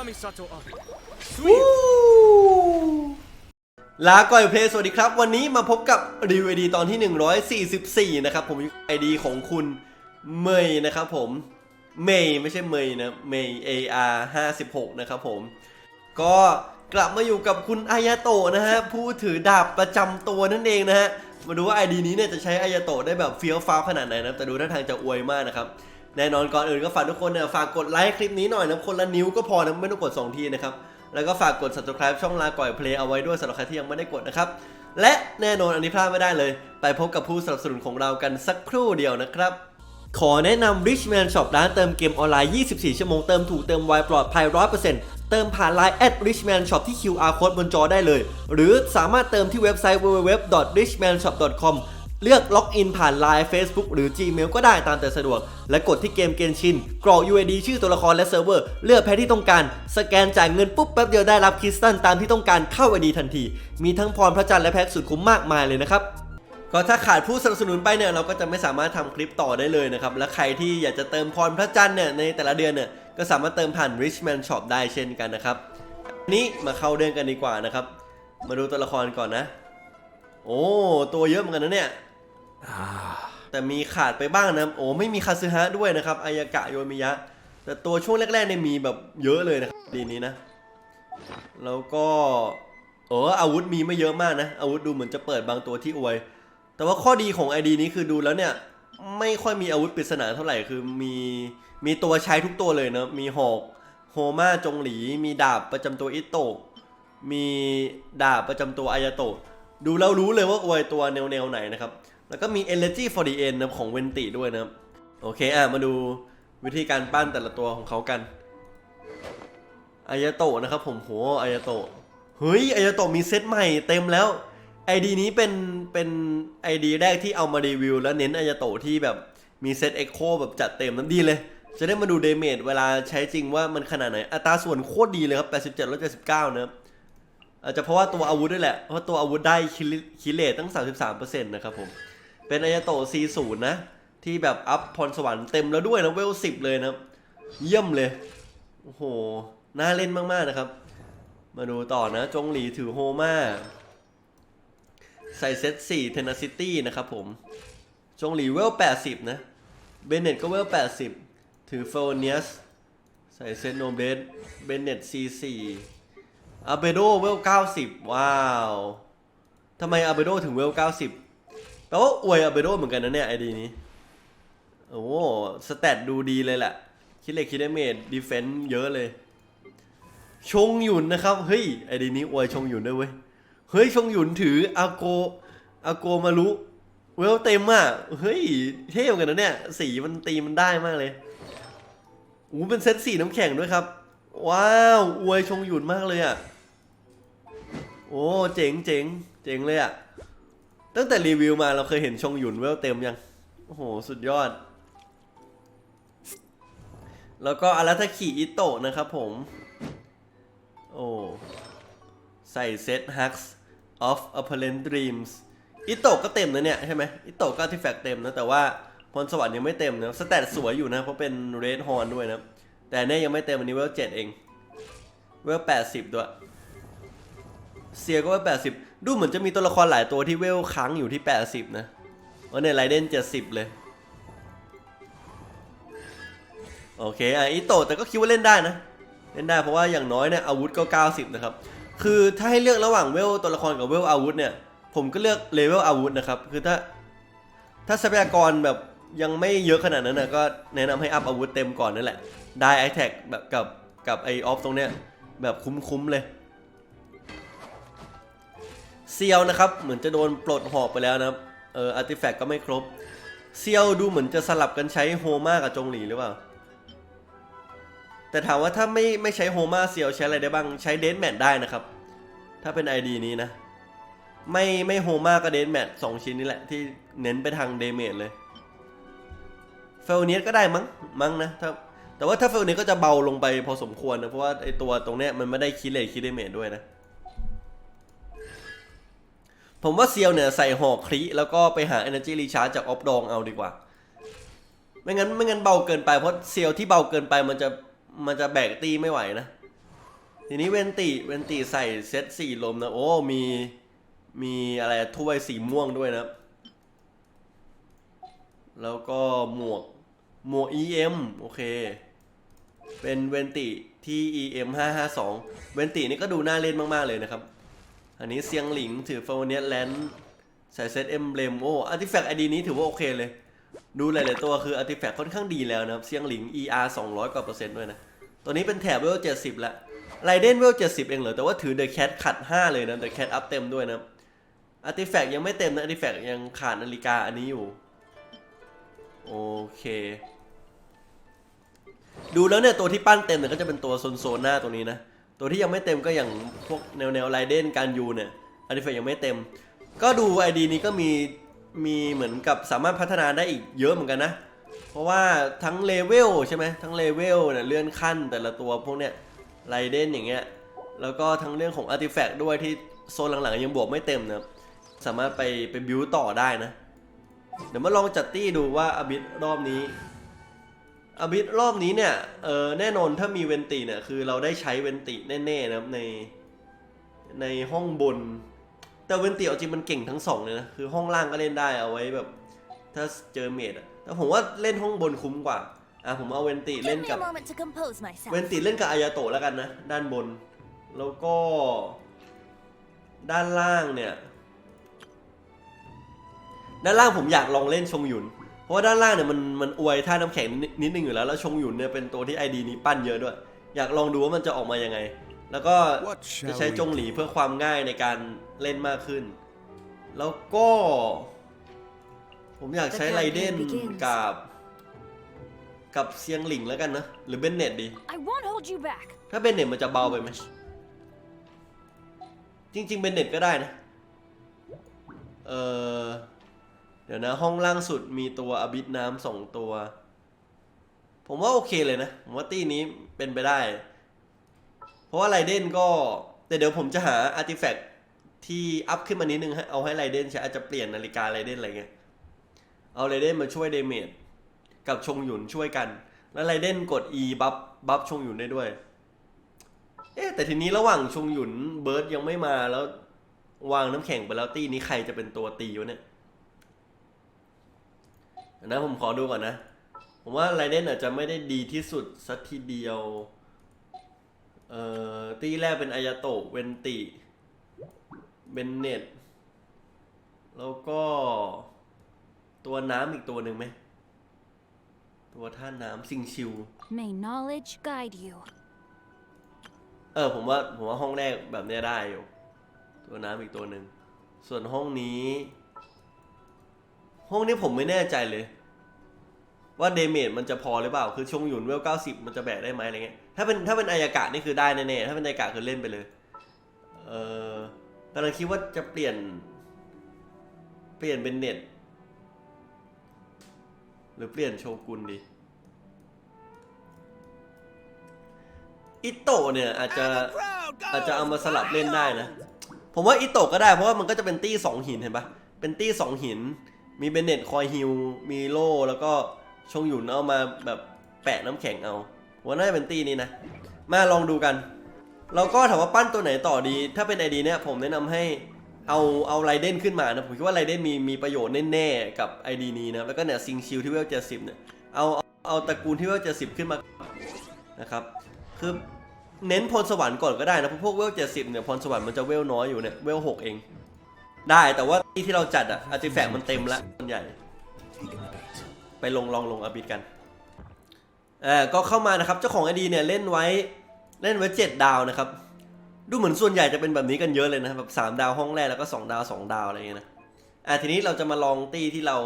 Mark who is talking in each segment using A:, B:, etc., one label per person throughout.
A: Kamisato up.
B: วู้ลาก่อยเพลย์สวัสดีครับ วันนี้มาพบกับรีวิวไอดีตอนที่ 144 นะครับ ผมอยู่ไอดีของคุณเมย์นะครับผมเมย์ไม่ใช่เมย์นะเมย์ AR 56 นะครับผม ก็กลับมาอยู่กับคุณอายาโตะนะฮะ ผู้ถือดาบประจำตัวนั่นเองนะฮะ มาดูว่าไอดีนี้เนี่ยจะใช้อายาโตะได้แบบเฟี้ยวฟ้าวขนาดไหนนะแต่ดูท่าทางจะอวยมากนะครับ แน่นอนก่อนอื่นก็ฝากทุกคนเนี่ยฝากกดไลค์คลิปนี้หน่อยนะคนละนิ้วก็พอนะไม่ต้องกด 2 ทีนะครับ แล้วก็ฝากกด subscribe ช่องลาก่อยเพลย์เอาไว้ด้วยสำหรับใครที่ยังไม่ได้กดนะครับ และแน่นอนอันนี้พลาดไม่ได้เลย ไปพบกับผู้สนับสนุนของเรากันสักครู่เดียวนะครับขอแนะนำ Richman Shop ร้านเติมเกมออนไลน์ 24 ชั่วโมง เติมถูกเติมไวปลอดภัย 100%เติมผ่าน Line at Richman Shop ที่ QR code บนจอได้เลย หรือสามารถเติมที่เว็บไซต์ www.richmanshop.com เลือกล็อกอินผ่าน Line Facebook หรือ Gmail ก็ได้ตามแต่สะดวก และกดที่เกมเกนชิน กรอก UID ชื่อตัวละครและเซิร์ฟเวอร์ เลือกแพ็คที่ต้องการ สแกนจ่ายเงินปุ๊บแป๊บเดียวได้รับคริสตัลตามที่ต้องการเข้า ID ทันที มีทั้งพรพระจันทร์และแพ็คสุดคุ้มมากมายเลยนะครับ ก็ถ้าขาดผู้สนับสนุนไปเนี่ยเราก็จะไม่สามารถทำคลิปต่อได้เลยนะครับ และใครที่อยากจะเติมพรพระจันทร์เนี่ยในแต่ละเดือนเนี่ยก็สามารถเติมผ่าน Richman Shop ได้เช่นกันนะครับ นี้มาเข้าเรื่องกันดีกว่านะครับ มาดูตัวละครก่อนนะ โอ้ ตัวเยอะเหมือนกันนะเนี่ย แต่มีขาดไปบ้างนะโอ้ไม่มีคาซึฮะด้วยนะครับอายากะโยมิยะ แต่ตัวช่วงแรกๆเนี่ยมีแบบเยอะเลยนะครับดีนี้นะ แล้วก็เอออาวุธมีไม่เยอะมากนะ อาวุธดูเหมือนจะเปิดบางตัวที่อวย แต่ว่าข้อดีของ ID นี้คือดูแล้วเนี่ยไม่ค่อยมีอาวุธปริศนาเท่าไหร่คือมีมีตัวใช้ทุกตัวเลยเนะมีหอกโฮมาจงหลี มีดาบประจำตัวอิโตะมีดาบประจำตัวอายาโตะดูแล้วรู้เลยว่าอวยตัวแนวแนวๆไหนนะครับ แล้วก็มี Energy for the End นะของเวนติด้วยนะครับ โอเคอะมาดูวิธีการปั้นแต่ละตัวของเขากันอายาโตะนะครับผมโหอายาโตะเฮ้ยอายาโตะมีเซตใหม่เต็มแล้วไอดีนี้เป็นเป็นไอดีแรกที่เอามารีวิว แล้วเน้นอายาโตะที่แบบมีเซตเอ็กโคแบบจัดเต็มนั้นดีเลย จะได้มาดูเดเมจเวลาใช้จริงว่ามันขนาดไหน อัตราส่วนโคตรดีเลยครับ 87ลด79นะครับอาจจะเพราะว่าตัวอาวุธด้วยแหละ เพราะตัวอาวุธได้คิลเลตตั้ง 33%นะครับผม เป็นอายาโตะ C0 นะ ที่แบบอัพพรสวรรค์เต็มแล้วด้วยนะเวล10 เลยนะเยี่ยมเลย โอ้โห น่าเล่นมาก ๆ นะครับ มาดูต่อนะ จงหลีถือโฮมาใส่เซต4 Tenacity นะครับผม จงหลีเวล 80 นะ เบนเน็ตก็เวล 80 ถือโฟเนียสใส่เซตโนเบสเบนเน็ต C4 อาเบโดเวล 90 ว้าว ทำไมอาเบโดถึงเวล 90 แปลว่าอวยอาเบโดเหมือนกันนะเนี่ยไอดีนี้ โอ้โหสแตทดูดีเลยแหละ คิดเลขคิดได้เมดดีเฟนต์เยอะเลย ชงหยุนนะครับ เฮ้ยไอดีนี้อวยชงหยุนด้วยเว้ย เฮ้ยชงหยุนถืออาโกอาโกมารุเวลเต็มอะ เฮ้ย เท่เหมือนกันนะเนี่ย สีมันตีมันได้มากเลยอู้เป็นเซตสีน้ำแข็งด้วยครับ ว้าวอวยชงหยุนมากเลยอะ โอ้เจ๋งเจ๋งเจ๋งเลยอะ ตั้งแต่รีวิวมาเราเคยเห็นชงหยุนเวลเต็มยัง โอ้โห สุดยอด แล้วก็อาราทาคิอิโตะนะครับผม โอ้ ใส่เซต Hacks of Apparent Dreams อิโตะก็เต็มนะเนี่ย ใช่ไหมอิโตะก็ที่แฟกเต็มนะ แต่ว่าพรสวรรค์ยังไม่เต็มนะสแตทสวยอยู่นะ เพราะเป็น Red Horn ด้วยนะ แต่เนี่ยยังไม่เต็มอันนี้เวลเจ็ดเอง เวลแปดสิบด้วย เซียก็เวลแปดสิบดูเหมือนจะมีตัวละครหลายตัวที่เวลค้างอยู่ที่แปดสิบนะวันนี้ไรเดนเจ็ดสิบเลย โอเคอะอิโตแต่ก็คิดว่าเล่นได้นะ เล่นได้เพราะว่าอย่างน้อยเนี่ยอาวุธก็ 90 นะครับ คือถ้าให้เลือกระหว่างเวลตัวละครกับเวลอาวุธเนี่ย ผมก็เลือกเลเวลอาวุธนะครับ คือถ้า ถ้าทรัพยากรแบบยังไม่เยอะขนาดนั้นนะก็แนะนำให้อัพอาวุธเต็มก่อนนั่นแหละ ได้ไอแท็กแบบกับกับไอออฟตรงเนี้ยแบบคุ้มๆเลย เซียวนะครับ เหมือนจะโดนปลดหอกไปแล้วนะครับ เอออาร์ติแฟกต์ก็ไม่ครบ เซียวดูเหมือนจะสลับกันใช้โฮมากับจงหลีหรือเปล่า แต่ถามว่าถ้าไม่ไม่ใช้โฮมาเซียวใช้อะไรได้บ้าง ใช้เดนแมทได้นะครับ ถ้าเป็น ID นี้นะ ไม่ไม่โฮมากับเดนแมทสองชิ้นนี้แหละที่เน้นไปทางเดเมจเลยเฟลเนียสก็ได้มั้งมั้งนะถ้าแต่ว่าถ้าเฟลเนียสก็จะเบาลงไปพอสมควรนะเพราะว่าไอตัวตรงเนี้ยมันไม่ได้คิดเลทคิดเดเมจด้วยนะ ผมว่าเซียวเนี่ยใส่หอกคลีแล้วก็ไปหา Energy Recharge จากออฟดองเอาดีกว่า ไม่งั้นไม่งั้นเบาเกินไปเพราะเซียวที่เบาเกินไปมันจะมันจะแบกตีไม่ไหวนะ ทีนี้เวนติเวนติใส่เซตสี่ลมนะ โอ้มีมีอะไรถ้วยสีม่วงด้วยนะ แล้วก็หมวกหมวก EM โอเค เป็นเวนติที่ EM 552เวนตินี่ก็ดูน่าเล่นมาก ๆ เลยนะครับ อันนี้เซียงหลิงถือฟาวเนียแลนด์ใส่เซตเอ็มเบลมโอ้อาร์ติแฟกต์ไอดีนี้ถือว่าโอเคเลย ดูหลาย ๆ ตัวคืออาร์ติแฟกต์ค่อนข้างดีแล้วนะครับ เซียงหลิง ER 200 กว่าเปอร์เซ็นต์ด้วยนะ ตัวนี้เป็นแถบเวล70แล้วไรเดนเวล70 เองเหรอ แต่ว่าถือเดอะแคทขัด 5 เลยนะเดอะแคทอัพเต็มด้วยนะอาร์ติแฟกต์ยังไม่เต็มนะอาร์ติแฟกต์ยังขาดนาฬิกาอันนี้อยู่ โอเค ดูแล้วเนี่ยตัวที่ปั้นเต็มเนี่ยก็จะเป็นตัวโซนโซนหน้าตัวนี้นะ ตัวที่ยังไม่เต็มก็อย่างพวกแนวแนวไรเดนการยูเนี่ยอาร์ติแฟกต์ยังไม่เต็ม ก็ดู ID นี้ก็มีมีเหมือนกับสามารถพัฒนาได้อีกเยอะเหมือนกันนะ เพราะว่าทั้งเลเวลใช่ไหมทั้งเลเวลเนี่ยเลื่อนขั้นแต่ละตัวพวกเนี้ยไรเดนอย่างเงี้ยแล้วก็ทั้งเรื่องของอาร์ติแฟกต์ด้วยที่โซนหลังๆยังบวกไม่เต็มนะสามารถไปไปบิวต่อได้นะ เดี๋ยวมาลองจัดตี้ดูว่าอบิทรอบนี้ อบิทรอบนี้เนี่ยเออแน่นอนถ้ามีเวนติเนี่ยคือเราได้ใช้เวนติแน่ๆนะครับในในห้องบน แต่เวนติเอาจริงมันเก่งทั้งสองเลยนะคือห้องล่างก็เล่นได้เอาไว้แบบ ถ้าเจอเมดอะแต่ผมว่าเล่นห้องบนคุ้มกว่าอะผมเอาเวนติเล่
A: Give
B: น
A: me
B: กับ
A: a moment to compose myself.
B: เวนติเล่นกับอายาโตะแล้วกันนะด้านบน แล้วก็ ด้านล่างเนี่ย ด้านล่างผมอยากลองเล่นชงหยุนเพ ราะว่าด้านล่างเนี่ยมันมันอวยท่าน้ำแข็งนิดนิดนึงอยู่แล้ว แล้วชงหยุนเนี่ยเป็นตัวที่ไอดีนี้ปั้นเยอะด้วย อยากลองดูว่ามันจะออกมายังไง แล้วก็
C: What
B: จะ
C: shall
B: ใช้
C: we
B: จงหลีเพื่อความง่ายในการเล่นมากขึ้น แล้วก็ ผมอยากใช้
A: The
B: ไรเดน
A: campaign begins
B: กับกับเซียงหลิงแล้วกันนะ หรือเบนเน็ตดี
A: I won't hold you back.
B: ถ้าเบนเน็ตมันจะเบาไปไหม จริงๆเบนเน็ตก็ได้นะ เออเดี๋ยวนะ ห้องล่างสุดมีตัวอบิทน้ำสองตัว ผมว่าโอเคเลยนะ ผมว่าตี้นี้เป็นไปได้ เพราะว่าไรเดนก็ แต่เดี๋ยวผมจะหาอาร์ติแฟกต์ที่อัพขึ้นมานิดนึงฮะเอาให้ไรเดนใช้อาจจะเปลี่ยนนาฬิกาไรเดนอะไรเงี้ยเอาไรเดนมาช่วยเดเมจกับชงหยุนช่วยกัน แล้วไรเดนกด E บัฟบัฟชงหยุนได้ด้วย เอ๊แต่ทีนี้ระหว่างชงหยุนเบิร์ดยังไม่มาแล้ว วางน้ำแข็งไปแล้วตีนี้ใครจะเป็นตัวตีวะเนี่ย นะผมขอดูก่อนนะ ผมว่าไรเดนอาจจะไม่ได้ดีที่สุดสักทีเดียว เอ่อ ตีแรกเป็นอายาโตะเวนติ เบนเน็ต แล้วก็ตัวน้ำอีกตัวหนึ่งไหม ตัวท่าน้ำซิงชิว
A: May knowledge guide you.
B: เออผมว่าผมว่าห้องแรกแบบเนี้ยได้อยู่ ตัวน้ำอีกตัวหนึ่ง ส่วนห้องนี้ ห้องนี้ผมไม่แน่ใจเลย ว่าเดเมจมันจะพอหรือเปล่า คือชงหยุนเวลเก้าสิบมันจะแบกได้ไหมอะไรเงี้ย ถ้าเป็นถ้าเป็นอายากะนี่คือได้แน่ๆ ถ้าเป็นอายากะคือเล่นไปเลย เออกำลังคิดว่าจะเปลี่ยน เปลี่ยนเป็นเน็ต หรือเปลี่ยนโชกุนดี อิโตะเนี่ยอาจจะอาจจะเอามาสลับเล่นได้นะ ผมว่าอิโตะก็ได้เพราะว่ามันก็จะเป็นตี้สองหินเห็นปะเป็นตี้สองหิน มีเบนเน็ตคอยฮิลมีโล่แล้วก็ชงหยุนเอามาแบบแปะน้ำแข็งเอาว่าน่าจะเป็นตีนี้นะ มาลองดูกัน เราก็ถามว่าปั้นตัวไหนต่อดี ถ้าเป็นไอดีเนี่ยผมแนะนำให้เอาเอาไรเด้นขึ้นมานะผมคิดว่าไรเด้นมีมีประโยชน์แน่ๆกับไอดีนี้นะแล้วก็เนี่ยซิงชิลที่เวลเจ็ดสิบเนี่ยเอาเอาเอาตระกูลที่เวลเจ็ดสิบขึ้นมานะครับคือเน้นพรสวรรค์ก่อนก็ได้นะเพราะพวกเวลเจ็ดสิบเนี่ยพรสวรรค์มันจะเวลน้อยอยู่เนี่ยเวลหกเอง ได้แต่ว่าที่ที่เราจัดอะอาร์ติแฟกต์มันเต็มละส่วนใหญ่ ไปลงลองลงอาบิดกันอ่าก็เข้ามานะครับ เจ้าของไอดีเนี่ยเล่นไว้เล่นไว้เจ็ดดาวนะครับ ดูเหมือนส่วนใหญ่จะเป็นแบบนี้กันเยอะเลยนะแบบสามดาวห้องแรกแล้วก็สองดาวสองดาวอะไรอย่างเงี้ยนะอ่าทีนี้เราจะมาลองตี้ที่เรา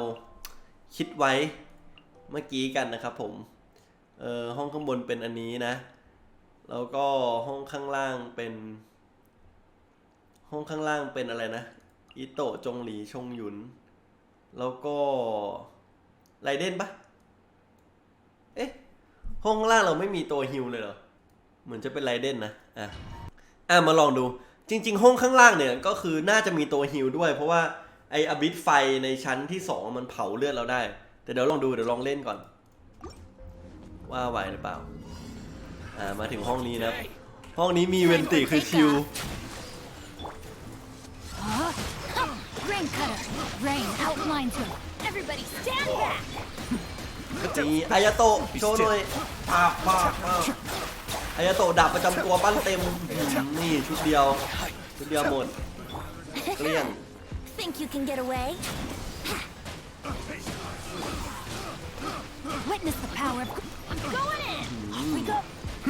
B: คิดไว้เมื่อกี้กันนะครับผมเอ่อห้องข้างบนเป็นอันนี้นะ แล้วก็ห้องข้างล่างเป็น ห้องข้างล่างเป็นอะไรนะ อิโตะจงหลีชงหยุน แล้วก็ไรเดนปะเอ๊ะ ห้องข้างล่างเราไม่มีตัวฮิวเลยเหรอ เหมือนจะเป็นไรเดนนะ อะ อะ มาลองดู จริง ๆ ห้องข้างล่างเนี่ยก็คือน่าจะมีตัวฮิวด้วย เพราะว่าไออบิทไฟในชั้นที่สองมันเผาเลือดเราได้ แต่เดี๋ยวลองดูเดี๋ยวลองเล่นก่อน ว่าไหวหรือเปล่า อ่า มาถึงห้องนี้นะครับห้องนี้มีเวนติคือชิล
A: Rain cutter. Rain outlines her. Everybody stand back.
B: นี่อายาโตะโชว์หน่อยปาบปาบปาบอายาโตะดาบประจำตัวปั้นเต็มอืมนี่ชุดเดียวชุดเดียวหมด เกลี้ยง
A: Think you can get away? Witness the power of. I'm going in. Off we go.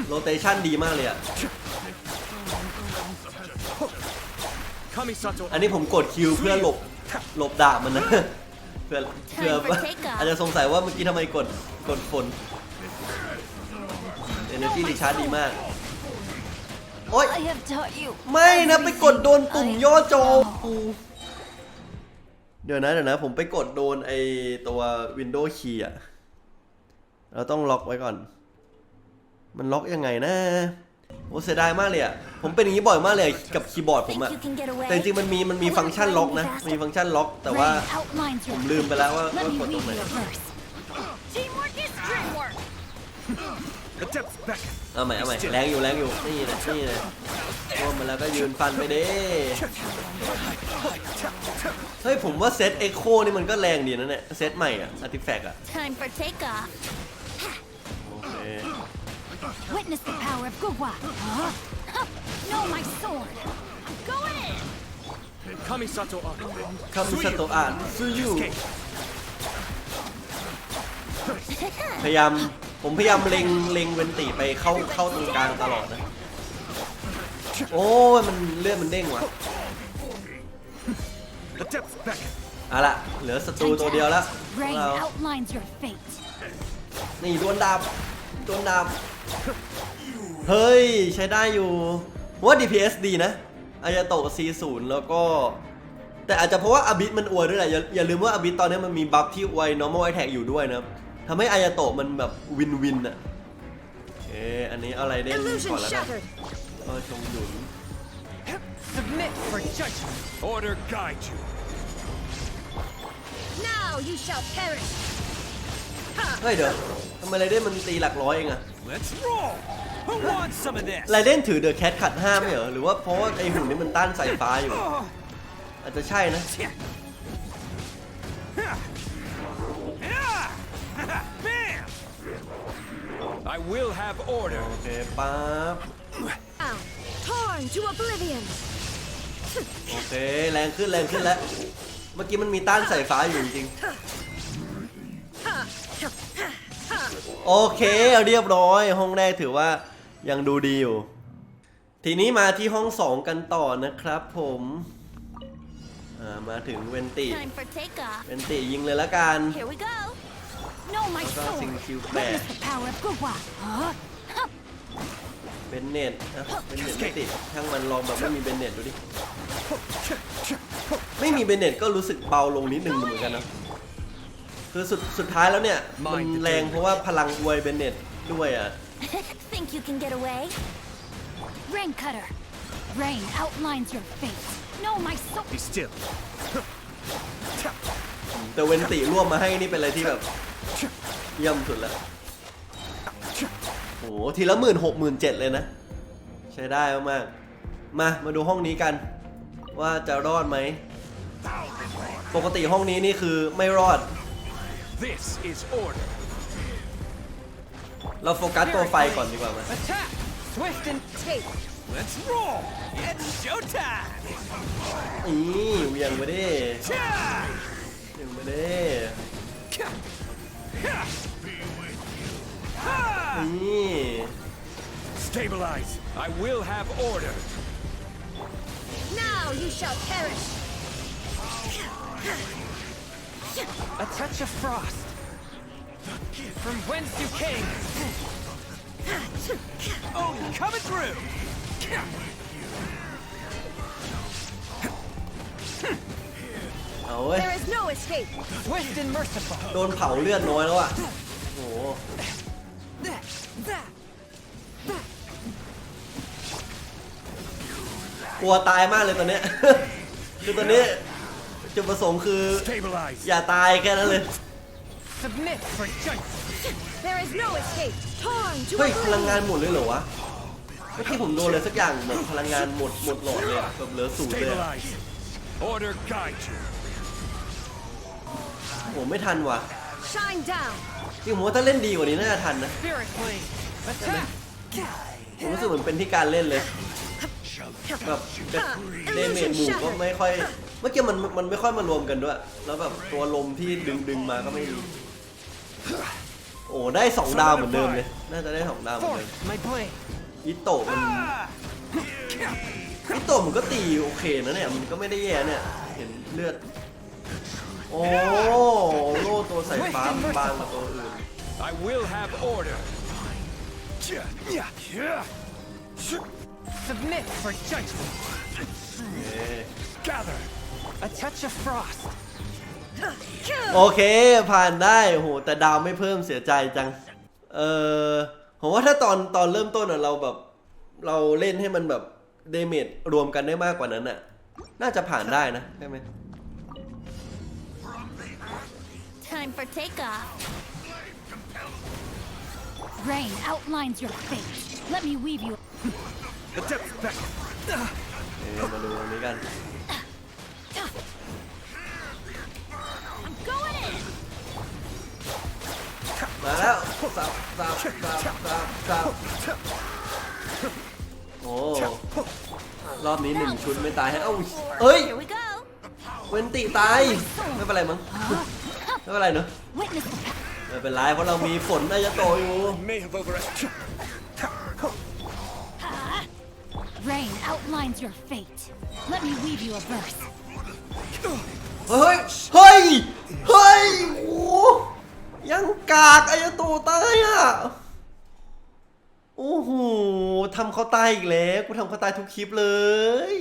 B: โรเตชันดีมากเลยอะ อันนี้ผมกดคิวเพื่อหลบหลบดาบมันนะเพื่อเพื่อ
A: Time for takeoff
B: อาจจะสงสัยว่าเมื่อกี้ทำไมกดกดฝนเอเนจีรีชาร์จดีมาก โอ๊ย
A: I have taught you.
B: ไม่นะไปกดโดนปุ่ม
A: everything
B: ย่อจอ
A: I
B: กูเดี๋ยวนะเดี๋ยวนะผมไปกดโดนไอตัว Windows Key อะเราต้องล็อกไว้ก่อน มันล็อกยังไงนะโอ้เสียดายมากเลยอะผมเป็นอย่างนี้บ่อยมากเลยกับคีย์บอร์ดผม
A: Think
B: อะ
A: you can get away?
B: แต่จริงๆมันมีมันมีฟังก์ชันล็อกนะมีฟังก์ชันล็อก แต่ว่า
A: Rain outlines your
B: ผมลืมไปแล้วว่า
A: Let
B: ว่า
A: me
B: กดตรง
A: read
B: ไหน
A: you a verse. Teamwork is dreamwork.
C: The depths beckon.
B: เอาใหม่เอาใหม่แรงอยู่แรงอยู่นี่นะนี่นะร่วมมาแล้วก็ยืนฟันไปเด้เฮ้ยผมว่าเซตเอ็กโคนี่มันก็แรงดีนะเนี่ยเซตใหม่อะอาร์ติแฟกต์อะ
A: Witness the power of Gugwa. Huh? Huh. No, my sword. I'm going in.
C: Kamisato on.
B: คำสโตอ่านซูยู
C: Escape.
B: พยายามผมพยายามเล็งเล็งเวนติไปเข้าเข้าตรงกลางตลอดนะ โอ้ยมันเลื่อนมันเด้งว่ะ
C: The depths beckon.
B: เอาละเหลือศัตรูตัวเดียวแล้วของ
A: Rain
B: เรา
A: outlines your fate.
B: นี่ดวลดาบ ดวลดาบเฮ้ย ใช้ได้อยู่ผมว่า DPS ดีนะอายาโตะ C0 แล้วก็ แต่อาจจะเพราะว่าอาบิสมันอวยด้วยแหละอย่าอย่าลืมว่าอาบิสตอนนี้มันมีบัฟที่อวย normal attack อยู่ด้วยนะครับทำให้อายาโตะมันแบบวินวินอะเอออันนี้เอาอะไรเด่น
D: Illusion
B: ก่อนแล้วกัน
D: shattered.
B: ก็ชงหยุน
C: Submit for judgment. Order guide you.
D: Now you shall perish.
B: เฮ้ยเดี๋ยวทำไมไรเด่นมันตีหลักร้อยเองอะ
C: Let's roll. Who wants some of this?
B: ไรเด่นถือเดอะแคทขัดห้าไม่เหรอ หรือว่าเพราะว่าไอหุ่นนี้มันต้านสายฟ้าอยู่อาจจะใช่นะ
C: Bam! I will have order.
B: โอเคปั๊บ
D: Out. Torn to oblivion.
B: โอเคแรงขึ้นแรงขึ้นแล้ว เมื่อกี้มันมีต้านสายฟ้าอยู่จริงๆ โอเคเรียบร้อย ห้องแรกถือว่ายังดูดีอยู่ ทีนี้มาที่ห้องสองกันต่อนะครับผมอ่ามาถึงเวนติ
A: Time for takeoff.
B: เวนติยิงเลยละกัน
A: Here we go. No, my
B: แล้วก็
A: sword.
B: ซิงคิวแปด
A: Witness the power of Gugwa. Huh? Huh.
B: เบนเน็ตนะเบนเน็ตไม่ติดช่างมันลองแบบไม่มีเบนเน็ตดูดิ ไม่มีเบนเน็ตก็รู้สึกเบาลงนิดนึงเหมือนกันนะ คือสุดสุดท้ายแล้วเนี่ย มันแรงเพราะว่าพลังอวยเบนเน็ตด้วยอะ
A: Think you can get away? Rain cutter. Rain outlines your fate. No, my sword.
C: Be still.
B: แต่เวนติร่วมมาให้นี่เป็นอะไรที่แบบเยี่ยมสุดแล้วโอ้โหทีละหมื่นหกหมื่นเจ็ดเลยนะ ใช้ได้มากๆมา มาดูห้องนี้กัน ว่าจะรอดไหม ปกติห้องนี้นี่คือไม่รอด
C: This is order.
B: เราโฟกัสตัวไฟก่อนดีกว่าไหม
C: Attack! Swift and
D: Take.
C: let's roll. It's showtime.
B: นี่เหวียงไปดิ
C: Cha!
B: เหวียงไปดิ
C: Ha!
B: นี่
C: Stabilize. I will have order.
D: Now you shall perish.
C: A touch of frost. From whence you came. Oh, coming through.
B: เอาเว้ย
D: There is no escape.
C: Swift and merciful.
B: โดนเผาเลือดน้อยแล้วอะโอ้โห กลัวตายมากเลยตอนเนี้ย คือตอนนี้ จุดประสงค์คือ
C: Stabilize.
B: อย่าตายแค่นั้นเลย
C: Submit for judgment.
D: There is no escape. Torn to
B: เฮ้ยพลังงาน
D: oblivion.
B: หมดเลยเหรอวะ เมื่อกี้ผมโดนอะไรสักอย่างแบบพลังงานหมดหมดหลอดเลยอะแบบเหลือศูนย์เลยอะ
E: Stabilize. Order guide you.
B: โอ้ไม่ทันว่ะ
D: Shine down.
B: จริงผมว่าถ้าเล่นดีกว่านี้น่าจะทันนะ
C: Spirit Blade! Attack!
B: ผมรู้สึกเหมือนเป็นที่การเล่นเลย แบบเดเมจหมู่ก็ไม่ค่อยเมื่อกี้มันมันไม่ค่อยมารวมกันด้วย แล้วแบบตัวลมที่ดึงดึงมาก็ไม่ดีโอ้ได้สองดาวเหมือนเดิมเลย น่าจะได้สองดาวเหมือนเดิม
C: Forth my blade!
B: อิโตะมันอิโตะมันก็ตีโอเคนะเนี่ย มันก็ไม่ได้แย่เนี่ย เห็นเลือด โอ้โล่ตัวใส่ฟ้ามันบางกว่าตัวอื่น
E: I will have order.
C: Submit for judgment!
B: เอ๊ะ
E: Gather.
C: A touch of frost!
B: โอเค ผ่านได้โหแต่ดาวไม่เพิ่มเสียใจจัง เออผมว่าถ้าตอนตอนเริ่มต้นอะเราแบบ เราเล่นให้มันแบบเดเมจรวมกันได้มากกว่านั้นอะน่าจะผ่านได้นะใช่ไหม
A: Time for takeoff. Rain outlines your fate. Let me weave you.
E: The depth back.
B: เอ๊ะมาดูอันนี้กัน สับสับสับสับสับโอ้รอบนี้หนึ่งชุดไม่ตายให้เอ้าเอ้ย
A: Here we go.
B: เวนติตายไม่เป็นไรมั้งไม่เป็นไรเนอะ
A: Witness the power.
B: ไม่เป็นไรเพราะเรามีฝนอายาโตะอยู่
E: May have overestimated.
A: Rain outlines your fate. Let me weave you a verse.
B: เฮ้ยเฮ้ยเฮ้ยโอ้ ยังกากอายาโตตายอะ โอ้โหทำเขาตายอีกแล้ว กูทำเขาตายทุกคลิปเลย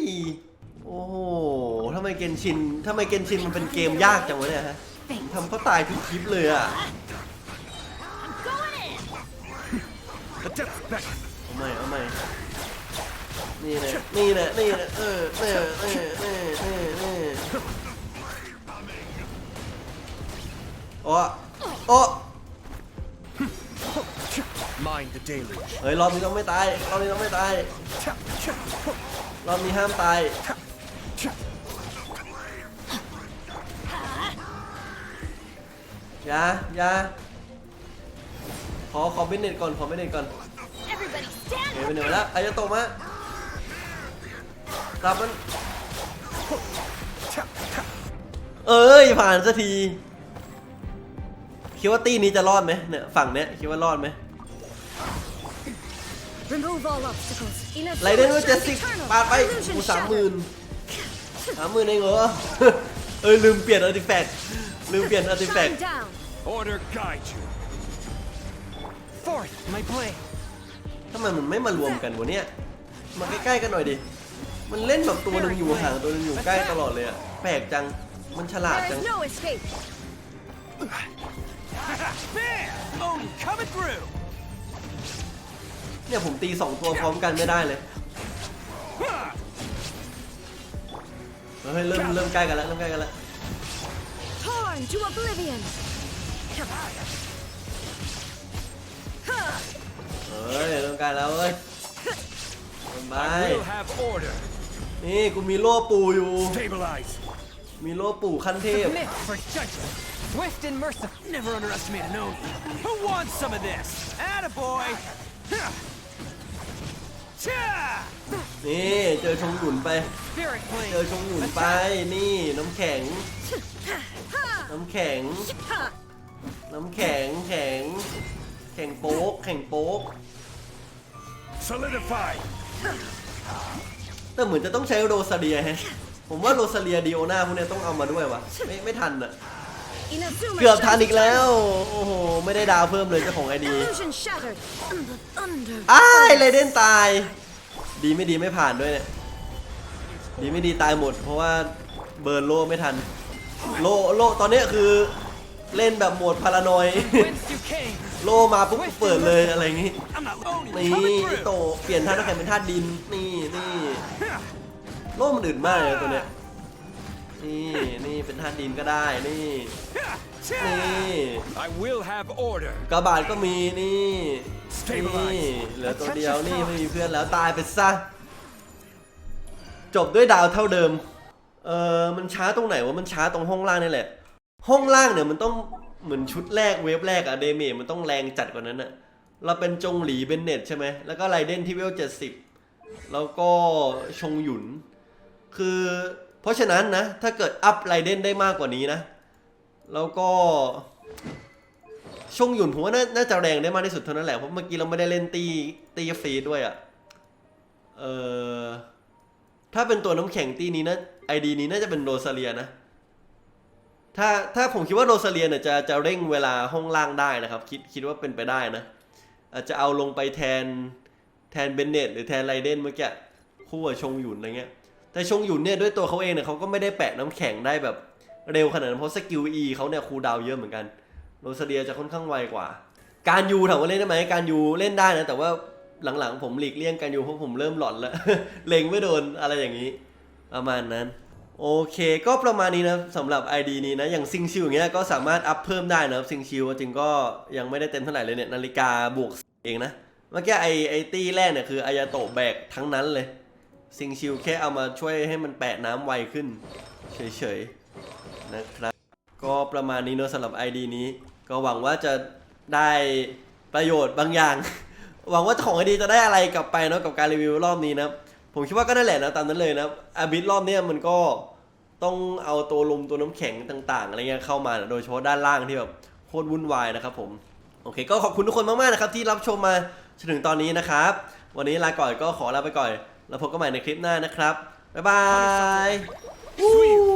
B: โอ้โหทำไมเกนชินทำไมเกนชินมันเป็นเกมยากจังวะเนี่ยฮะทำเขาตายทุกคลิปเลยอะเอาใหม่เอาใหม่นี่แหละนี่แหละนี่แหละเออเออเออเออเออเออโอ้ โอ้
E: Mind the deluge.
B: เฮ้ยรอบนี้ต้องไม่ตายรอบนี้ต้องไม่ตายรอบนี้ห้ามตายอย่าอย่าขอขอเบนเน็ตก่อนขอเบนเน็ตก่อน
A: Everybody stand
B: เฮ้ยเป็นเดี๋ยวแล้วอายาโตะมารับมันเอ้ยผ่านสักที คิดว่าตีนี้จะรอดไหมเนี่ยฝั่งเนี้ยคิดว่ารอดไหม
D: Remove all obstacles. Enough
B: ไรเดนว่าเจ็ดสิบ
D: eternal.
B: ปาดไป
D: Illusion
B: กูสามห
D: shattered.
B: มื่นสามหมื่นเองเหรอเอ้ยลืมเปลี่ยนอาร์ติแฟกต์ลืมเปลี่ยนอาร์ติแฟก
D: Shine
B: ต์
D: down.
E: Order guide you.
C: Forth my blade!
B: ทำไมมันไม่มารวมกันวะเนี่ยมาใกล้ๆกันหน่อยดิมันเล่นแบบตัวหนึงอยู่ห่างตัวหนึงอยู่ใกล้ตลอดเลยอะแปลกจังมันฉลาด
D: There
B: จัง
D: is no escape.
C: Bam! Odin coming through!
B: เนี่ยผมตีสองตัวพร้อมกันไม่ได้เลย เฮ้ยเริ่มเริ่มใกล้กันแล้วเริ่มใกล้กันแล้ว
D: Torn to oblivion.
B: เฮ้ยเริ่มใกล้แล้วเว้ยสบาย
E: I will have order.
B: นี่กูมีโล่ปูอยู่
E: Stabilize.
B: มีโล่ปู่ขั้นเทพ
C: Submit for judgment! Swift and merciful! Never underestimate an Odin! Who wants some of this? Attaboy! Huh. Cha!
B: นี่เจอชงหยุนไป
C: Spirit
B: เจอ
C: Blade!
B: ชงหยุนไป นี่น้ำแข็ง น้ำแข็ง
D: Ha!
B: น้ำแข็ง แข็ง แข็งโป๊ก แข็งโป๊ก
E: Solidify.
B: แต่เหมือนจะต้องใช้โรซาเลียแฮะ ผมว่าโรซาเลียดิโอนาพวกเนี้ยต้องเอามาด้วยวะไม่ไม่ทันอะ
D: Inazuma
B: เกือบทัน
D: shines
B: อีกแล้ว โอ้โห ไม่ได้ดาวเพิ่มเลยเจ้าของไอดี
D: Illusion shattered. The thunder.
B: อ้ายไรเดนตาย ดีไม่ดีไม่ผ่านด้วยเนี่ย ดีไม่ดีตายหมด เพราะว่าเบิร์นโลไม่ทัน โลโลตอนเนี้ยคือเล่นแบบโหมดพารานอย
C: Whence you came!
B: โลมาปุ๊บเปิดเลยอะไรอย่างงี้
C: I'm not Odin
B: นี่
C: coming
B: อิโต
C: through!
B: เปลี่ยนท่าน้ำแข็งเป็นท่าดิน นี่นี่โลมันอื่นมากเลยตัวเนี้ยนี่นี่ เป็นธาตุดินก็ได้นี่
C: Yeah.
B: นี่
E: I will have order.
B: กระบาดก็มีนี่
E: Stabilize
B: นี่เหลือตัวเดียวนี่ไม่มีเพื่อนแล้วตายไปซะจบด้วยดาวเท่าเดิมเออมันช้าตรงไหนวะมันช้าตรงห้องล่างนี่แหละ ห้องล่างเนี่ยมันต้องเหมือนชุดแรกเวฟแรกอะเดเมจมันต้องแรงจัดกว่านั้นอะเราเป็นจงหลีเบนเน็ตใช่ไหมแล้วก็ไรเดนที่เวลเจ็ดสิบแล้วก็ชงหยุน คือ เพราะฉะนั้นนะ ถ้าเกิดอัพไรเดนได้มากกว่านี้นะ แล้วก็ชงหยุนผมว่าน่านาจะแรงได้มากที่สุดเท่านั้นแหละ เพราะเมื่อกี้เราไม่ได้เล่นตีตีฟรีด้วยอะ่ะ เออถ้าเป็นตัวน้ำแข็งตีนี้นะไอดีนี้น่าจะเป็นโรซาเลียนะ ถ้าถ้าผมคิดว่าโรซาเลียเนี่ยจะจะเร่งเวลาห้องล่างได้นะครับ คิดคิดว่าเป็นไปได้นะอาจจะเอาลงไปแทนแทนเบนเนตหรือแทนไรเดนเมื่อกี้คู่กับชงหยุนอะไรเงี้ย แต่ชงหยุนเนี่ยด้วยตัวเขาเองเนี่ยเขาก็ไม่ได้แปะน้ำแข็งได้แบบเร็วขนาดนั้นเพราะสกิล E เขาเนี่ยคูลดาวเยอะเหมือนกันโรซเลียจะค่อนข้างไวกว่า การยูถามว่าเล่นได้ไหมการยูเล่นได้นะแต่ว่าหลังๆ ผมหลีกเลี่ยงการยูเพราะผมเริ่มหลอนแล้วเล็งไม่โดนอะไรอย่างนี้ ประมาณนั้น โอเคก็ประมาณนี้นะสำหรับ ID นี้นะ อย่างซิงชิวอย่างเงี้ยก็สามารถอัพเพิ่มได้นะครับซิงชิวจริงก็ยังไม่ได้เต็มเท่าไหร่เลยเนี่ยนาฬิกาบวกเองนะเมื่อกี้ไอไอตี้แรกเนี่ยคืออายาโตะแบกทั้งนั้นเลย ซิงชิวแค่เอามาช่วยให้มันแปะน้ำไวขึ้น เฉยๆนะครับ ก็ประมาณนี้เนอะสำหรับ ID นี้ ก็หวังว่าจะได้ประโยชน์บางอย่าง หวังว่าเจ้าของไอดีจะได้อะไรกลับไปเนอะกับการรีวิวรอบนี้นะผมคิดว่าก็นั่นแหละนะตามนั้นเลยนะอาบิทรอบนี้มันก็ต้องเอาตัวลมตัวน้ำแข็งต่างๆอะไรเงี้ยเข้ามานะโดยเฉพาะด้านล่างที่แบบโคตรวุ่นวายนะครับผมโอเค ก็ขอบคุณทุกคนมากๆนะครับที่รับชมมาจนถึงตอนนี้นะครับ วันนี้ลาก่อนก็ขอลาไปก่อน แล้วพบกันใหม่ในคลิปหน้านะครับ บ๊ายบาย